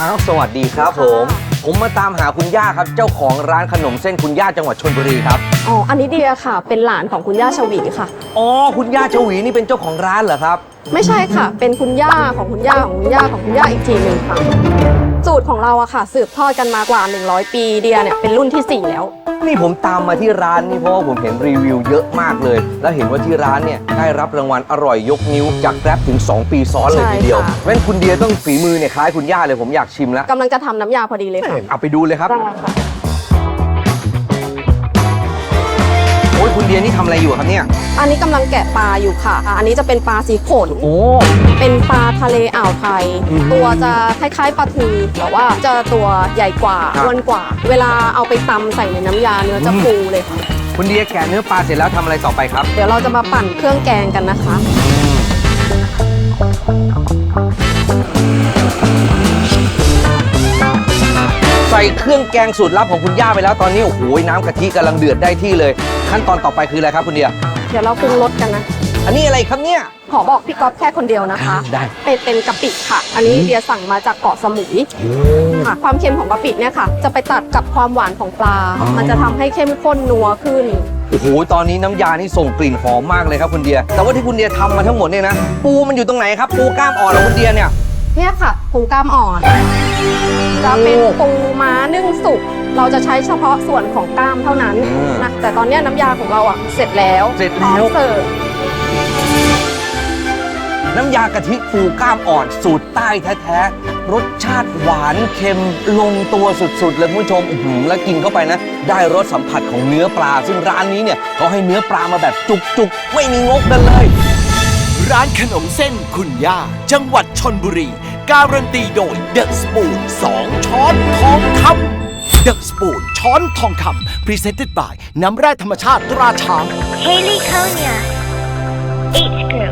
อ้าวสวัสดีครับผม ผมมาตามหาคุณย่าครับ เจ้าของร้านขนมเส้นคุณย่าจังหวัดชลบุรีครับ อ๋อ อันนี้เดียค่ะ เป็นหลานของคุณย่าชวีค่ะ อ๋อ คุณย่าชวีนี่เป็นเจ้าของร้านเหรอครับ ไม่ใช่ค่ะ เป็นคุณย่าของคุณย่าของคุณย่าของคุณย่าอีกทีหนึ่งค่ะ สูตรของเราอะค่ะ สืบทอดกันมากว่า 100 ปีเดียเนี่ยเป็นรุ่นทีสี่ 4 แล้ว นี่ผมตามมาที่ร้านนี่เพราะว่าผมเห็นรีวิวเยอะมากเลย แล้วเห็นว่าที่ร้านเนี่ยได้รับรางวัลอร่อยยกนิ้วจากแกร็บถึง 2 ปีซ้อนเลยใช่ทีเดียวค่ะแม่นคุณเดียต้องฝีมือเนี่ยคล้ายคุณย่าเลยผมอยากชิมแล้วกำลังจะทำน้ำยาพอดีเลยค่ะเอาไปดูเลยครับ ได้ค่ะ คุณเดียนี่ทำอะไรอยู่ครับเนี่ย อันนี้กำลังแกะปลาอยู่ค่ะอะ อันนี้จะเป็นปลาสีขน โอ้ เป็นปลาทะเลอ่าวไทย อืมตัวจะคล้ายๆปลาทูแต่ว่าจะตัวใหญ่กว่าครับ อ้วนกว่า เวลาเอาไปตำใส่ในน้ำยาเนื้อจะอืมฟูเลยค่ะ คุณเดียแกะเนื้อปลาเสร็จแล้วทำอะไรต่อไปครับ เดี๋ยวเราจะมาปั่นเครื่องแกงกันนะคะ ใส่เครื่องแกงสูตรลับของคุณย่าไปแล้วตอนนี้โอ้โหน้ำกะทิกำลังเดือดได้ที่เลย ขั้นตอนต่อไปคืออะไรครับคุณเดีย เดี๋ยวเราปรุงรสกันนะ อันนี้อะไรครับเนี่ย ขอบอกพี่ก๊อฟแค่คนเดียวนะคะ ได้ เป็นเป็นกะปิค่ะ อันนี้เดียสั่งมาจากเกาะสมุยค่ะ ความเค็มของกะปิเนี่ยค่ะ จะไปตัดกับความหวานของปลา อ๋อ มันจะทำให้เข้มข้นนัวขึ้น โอ้โห ตอนนี้น้ำยานี่ส่งกลิ่นหอมมากเลยครับคุณเดีย แต่ว่าที่คุณเดียทำมาทั้งหมดเนี่ยนะ ปูมันอยู่ตรงไหนครับ ปูกล้ามอ่อนของคุณเดียเนี่ย เนี่ยค่ะ ปูกล้ามอ่อน จะเป็นปูม้านึ่งสุก เราจะใช้เฉพาะส่วนของกล้ามเท่านั้นอืมนะแต่ตอนเนี้ยน้ำยาของเราอะเสร็จแล้วเสร็จแล้ว พอมเสิร์ฟน้ำยากะทิปูกล้ามอ่อนสูตรใต้แท้ๆ รสชาติหวานเค็มลงตัวสุดๆ เลยคุณผู้ชมอื้อหือแล้วกินเข้าไปนะ ได้รสสัมผัสของเนื้อปลา ซึ่งร้านนี้เนี่ยเขาให้เนื้อปลามาแบบจุกๆ ไม่มีงกกันเลย ร้านขนมเส้นคุณย่า จังหวัดชนบุรี การันตีโดยเดอะสปูน2ช้อนทองคำเดอะสปูนช้อนทองคำ Presented by น้ำแร่ธรรมชาติตราช้าง Haley Konya. H group.